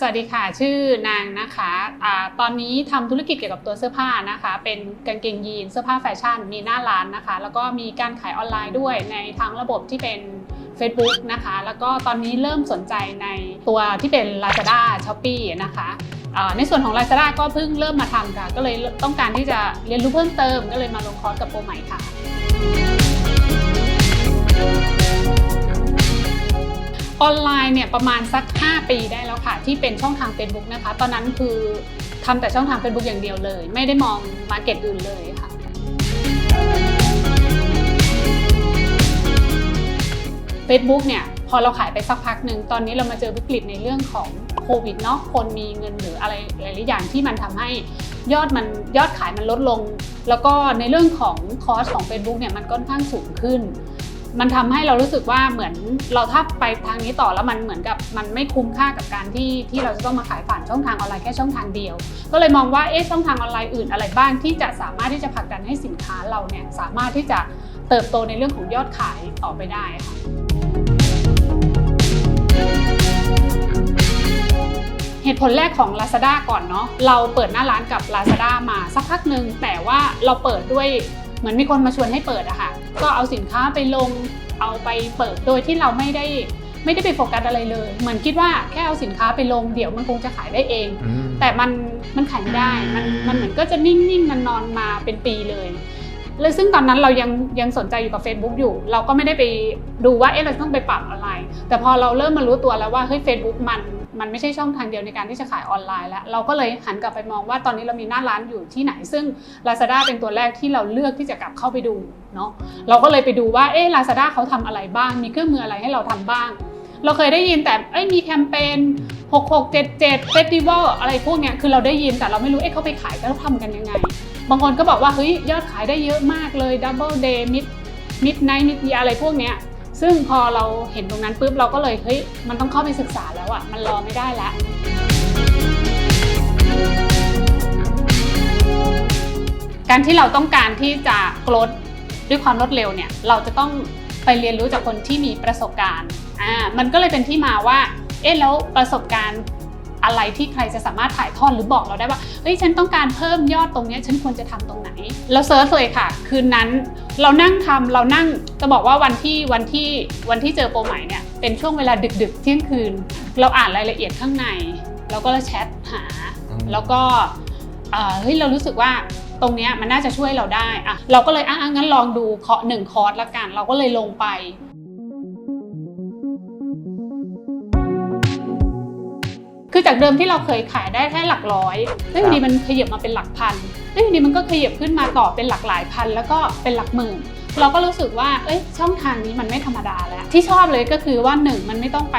สวัสดีค่ะ ชื่อนางนะคะอาตอนนี้ทำธุรกิจเกี่ยวกับตัวเสื้อผ้านะคะ เป็นกางเกงยีนเสื้อผ้าแฟชั่น มีหน้าร้านนะคะ แล้วก็มีการขายออนไลน์ด้วยในทั้งระบบที่เป็น Facebook นะคะ แล้วก็ตอนนี้เริ่มสนใจในตัวที่เป็น Lazada Shopee นะคะในส่วนของ Lazada ก็เพิ่งเริ่มมาทำค่ะ ก็เลยต้องการที่จะเรียนรู้เพิ่มเติม ก็เลยมาลงคอร์สกับโปรใหม่ค่ะ ออนไลน์เนี่ยประมาณสัก 5 ปีได้แล้วค่ะ ที่เป็นช่องทาง Facebook นะคะ ตอนนั้นคือทำแต่ช่องทาง Facebook อย่างเดียวเลย ไม่ได้มองมาร์เก็ตอื่นเลยค่ะ Facebook เนี่ยพอเราขายไปสักพักหนึ่งตอนนี้เรามาเจอวิกฤตในเรื่องของโควิดเนาะคนมีเงินหรืออะไรหลายๆอย่างที่มันทำให้ยอดมันยอดขายมันลดลง แล้วก็ในเรื่องของคอสของ Facebook เนี่ยมันค่อนข้างสูงขึ้น มันทำให้เรารู้สึกว่าเหมือนเราถ้าไปทางนี้ต่อแล้วมันเหมือนกับมันไม่คุ้มค่ากับการที่ที่เราจะต้องมาขายผ่านช่องทางออนไลน์แค่ช่องทางเดียว ก็เลยมองว่าเอ๊ะช่องทางออนไลน์อื่นอะไรบ้างที่จะสามารถที่จะผลักดันให้สินค้าเราเนี่ยสามารถที่จะเติบโตในเรื่องของยอดขายต่อไปได้ค่ะเหตุผลแรกของ Lazada ก่อนเนาะเราเปิดหน้าร้านกับ Lazada มาสักพักหนึ่งแต่ว่าเราเปิดด้วย เหมือนมีคนมาชวนให้เปิดอะค่ะ ก็เอาสินค้าไปลงเอาไปเปิดโดยที่เราไม่ได้ไม่ได้ไปโฟกัสอะไรเลย เหมือนคิดว่าแค่เอาสินค้าไปลงเดี๋ยวมันคงจะขายได้เองอืมแต่มันมันขายไม่ได้ มันมันเหมือนก็จะนิ่งๆนอนๆมาเป็นปีเลยเลยซึ่งตอนนั้นเรายังยังสนใจอยู่กับ Facebook อยู่ เราก็ไม่ได้ไปดูว่าเอ๊ะเราต้องไปปรับอะไร แต่พอเราเริ่มมารู้ตัวแล้วว่าเฮ้ย Facebook มัน มันไม่ใช่ช่องทางเดียวในการที่จะขายออนไลน์แล้ว เราก็เลยหันกลับไปมองว่าตอนนี้เรามีหน้าร้านอยู่ที่ไหน ซึ่ง Lazada เป็นตัวแรกที่เราเลือกที่จะกลับเข้าไปดูเนาะเราก็เลยไปดูว่าเอ๊ะ Lazada เขาทำอะไรบ้าง มีเครื่องมืออะไรให้เราทำบ้าง เราเคยได้ยินแต่เอ้ยมีแคมเปญ6677 Festival อะไรพวกเนี้ยคือเราได้ยินแต่เราไม่รู้เอ๊ะเขาไปขายแล้วทำกันยังไง บางคนก็บอกว่าเฮ้ยยอดขายได้เยอะมากเลย Double Day Mid Midnight Mid Year อะไรพวกเนี้ย ซึ่งพอเราเห็นตรงนั้นปุ๊บเราก็เลยเฮ้ยมันต้องเข้าไปศึกษาแล้วอะมันรอไม่ได้แล้วการที่เราต้องการที่จะกรดด้วยความรวดเร็วเนี่ยเราจะต้องไปเรียนรู้จากคนที่มีประสบการณ์อ่ามันก็เลยเป็นที่มาว่าเอ๊ะแล้วประสบการณ์ อะไรที่ใครจะสามารถถ่ายทอดหรือบอกเราได้ว่าเฮ้ยฉันต้องการเพิ่มยอดตรงนี้ฉันควรจะทำตรงไหนเราเซิร์ชเลยค่ะ คืนนั้นเรานั่งทำเรานั่งจะบอกว่าวันที่วันที่วันที่เจอโปรใหม่เนี่ยเป็นช่วงเวลาดึกๆเที่ยงคืน เราอ่านรายละเอียดข้างใน แล้วก็แชทหา แล้วก็เฮ้ยเรารู้สึกว่าตรงนี้มันน่าจะช่วยเราได้อะเราก็เลยอะอะงั้นลองดูเคาะหนึ่งคอร์สละกัน เราก็เลยลงไป คือจากเดิมที่เราเคยขายได้แค่หลักร้อยแล้วอยู่ดีมันขยับมาเป็นหลักพันแล้วอยู่ดีมันก็ขยับขึ้นมาต่อเป็นหลักหลายพัน แล้วก็เป็นหลักหมื่น เราก็รู้สึกว่า เอ้ย ช่องทางนี้มันไม่ธรรมดาแล้ว ที่ชอบเลยก็คือว่าหนึ่งมันไม่ต้องไป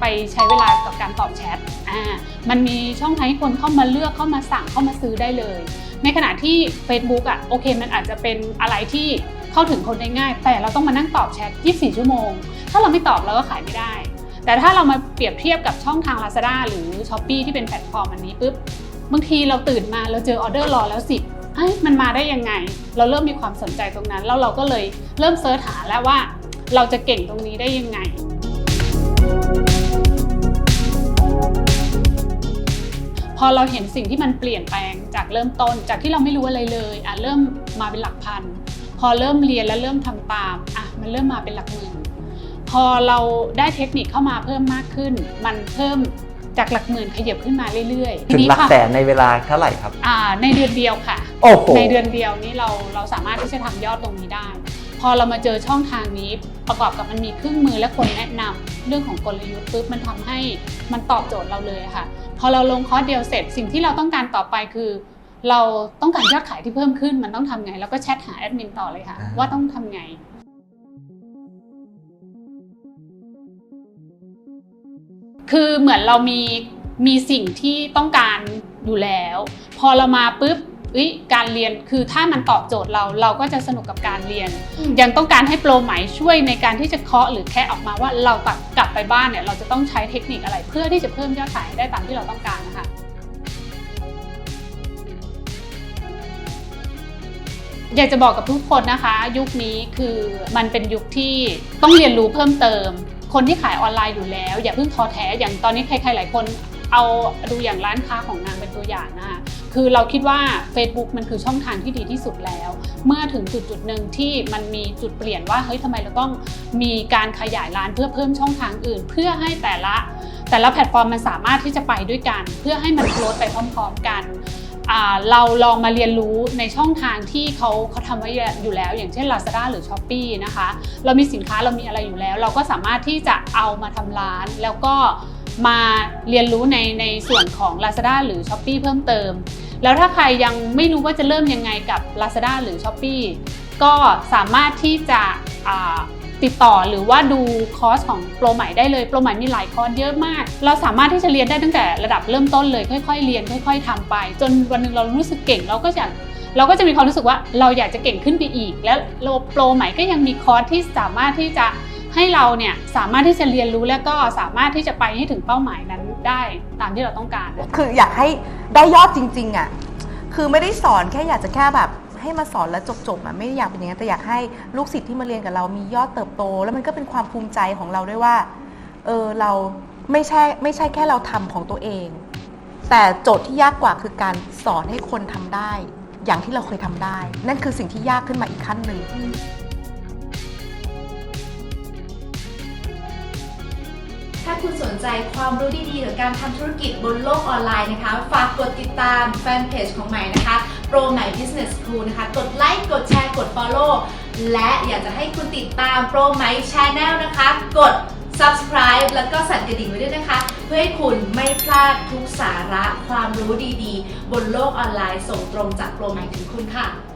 ไปใช้เวลากับการตอบแชท อ่า มันมีช่องทางให้คนเข้ามาเลือกเข้ามาสั่งเข้ามาซื้อได้เลย ในขณะที่ Facebook อะโอเค มันอาจจะเป็นอะไรที่เข้าถึงคนได้ง่าย แต่เราต้องมานั่งตอบแชท 24 ชั่วโมง ถ้าเราไม่ตอบเราก็ขายไม่ได้ แต่ถ้าเรามาเปรียบเทียบกับช่องทาง Lazada หรือ s h อ p e e ที่เป็นแพลตฟอร์มอันนี้ปุ๊บบางทีเราตื่นมาเราเจอออเดอร์รอแล้วสิเอ้ยมันมาได้ยังไง เราเริ่มมีความสนใจตรงนั้น แล้วเราก็เลยเริ่มเซิร์ชหาแล้วว่าเราจะเก่งตรงนี้ได้ยังไงพอเราเห็นสิ่งที่มันเปลี่ยนแปลงจากเริ่มต้นจากที่เราไม่รู้อะไรเลยอะเริ่มมาเป็นหลักพัน พอเริ่มเรียนแล้วเริ่มทำตามอะมันเริ่มมาเป็นหลักหมื่น พอเราได้เทคนิคเข้ามาเพิ่มมากขึ้น มันเพิ่มจากหลักหมื่นขยับขึ้นมาเรื่อยๆถึงหลักค่ะแสนในเวลาเท่าไหร่ครับอ่าในเดือนเดียวค่ะโอ้โหในเดือนเดียวนี้เราเราสามารถที่จะทำยอดตรงนี้ได้ พอเรามาเจอช่องทางนี้ประกอบกับมันมีเครื่องมือและคนแนะนำเรื่องของกลยุทธ์ปุ๊บมันทำให้มันตอบโจทย์เราเลยอะค่ะ พอเราลงคอร์สเดียวเสร็จสิ่งที่เราต้องการต่อไปคือเราต้องการยอดขายที่เพิ่มขึ้นมันต้องทำไง แล้วก็แชทหาแอดมินต่อเลยค่ะอ่าว่าต้องทำไง คือเหมือนเรามีมีสิ่งที่ต้องการอยู่แล้ว พอเรามาปุ๊บเอ้ยการเรียนคือถ้ามันตอบโจทย์เราเราก็จะสนุกกับการเรียน ยังต้องการให้โปรใหม่ช่วยในการที่จะเคาะหรือแค่ออกมาว่าเรากลับกลับไปบ้านเนี่ยเราจะต้องใช้เทคนิคอะไร เพื่อที่จะเพิ่มยอดขายให้ได้ตามที่เราต้องการนะคะอยากจะบอกกับทุกคนนะคะ ยุคนี้คือมันเป็นยุคที่ต้องเรียนรู้เพิ่มเติม คนที่ขายออนไลน์อยู่แล้ว อย่าเพิ่งท้อแท้อย่างตอนนี้ใครๆหลายคนเอาดูอย่างร้านค้าของนางเป็นตัวอย่างนะคะคือเราคิดว่า Facebook มันคือช่องทางที่ดีที่สุดแล้ว เมื่อถึงจุดจุดหนึ่งที่มันมีจุดเปลี่ยนว่าเฮ้ยทำไมเราต้องมีการขยายร้านเพื่อเพิ่มช่องทางอื่น เพื่อให้แต่ละ แต่ละแพลตฟอร์มมันสามารถที่จะไปด้วยกัน เพื่อให้มันโกรธไปพร้อม ๆ กัน เราลองมาเรียนรู้ในช่องทางที่เขาเขาทำไว้อยู่แล้ว อย่างเช่น Lazada หรือ s h อ p e e นะคะ เรามีสินค้าเรามีอะไรอยู่แล้ว เราก็สามารถที่จะเอามาทำร้าน แล้วก็มาเรียนรู้ในในส่วนของ Lazada หรือ s h อ p e e เพิ่มเติม แล้วถ้าใครยังไม่รู้ว่าจะเริ่มยังไงกับ Lazada หรือ s h อ p e e ก็สามารถที่จะ ติดต่อหรือว่าดูคอร์สของโปรใหม่ได้เลยโปรใหม่มีหลายคอร์สเยอะมาก เราสามารถที่จะเรียนได้ตั้งแต่ระดับเริ่มต้นเลยค่อย ๆ เรียนค่อย ๆทำไป จนวันหนึ่งเรารู้สึกเก่งเราก็จะเราก็จะมีความรู้สึกว่าเราอยากจะเก่งขึ้นไปอีก แล้วโปรใหม่ก็ยังมีคอร์สที่สามารถที่จะให้เราเนี่ยสามารถที่จะเรียนรู้และก็สามารถที่จะไปให้ถึงเป้าหมายนั้นได้ตามที่เราต้องการ คืออยากให้ได้ยอดจริงๆอะคือไม่ได้สอนแค่อยากจะแค่แบบ ให้มาสอนแล้วจบๆอะไม่ได้อยากเป็นอย่างนั้นแต่อยากให้ลูกศิษย์ที่มาเรียนกับเรามียอดเติบโต แล้วมันก็เป็นความภูมิใจของเราด้วยว่าเออเราไม่ใช่ไม่ใช่แค่เราทำของตัวเอง แต่โจทย์ที่ยากกว่าคือการสอนให้คนทำได้ อย่างที่เราเคยทำได้ นั่นคือสิ่งที่ยากขึ้นมาอีกขั้นหนึ่งถ้าคุณสนใจความรู้ดีๆเกี่ยวกับการทำธุรกิจบนโลกออนไลน์นะคะ ฝากกดติดตามแฟนเพจของใหม่นะคะ โปรใหม่ Business School นะคะ กดไลค์ กดแชร์ กด Follow และอยากจะให้คุณติดตามโปรใหม่ Channel นะคะ กด Subscribe แล้วก็สั่นกระดิ่งไว้ด้วยนะคะ เพื่อให้คุณไม่พลาดทุกสาระความรู้ดีๆ บนโลกออนไลน์ส่งตรงจากโปรใหม่ถึงคุณค่ะ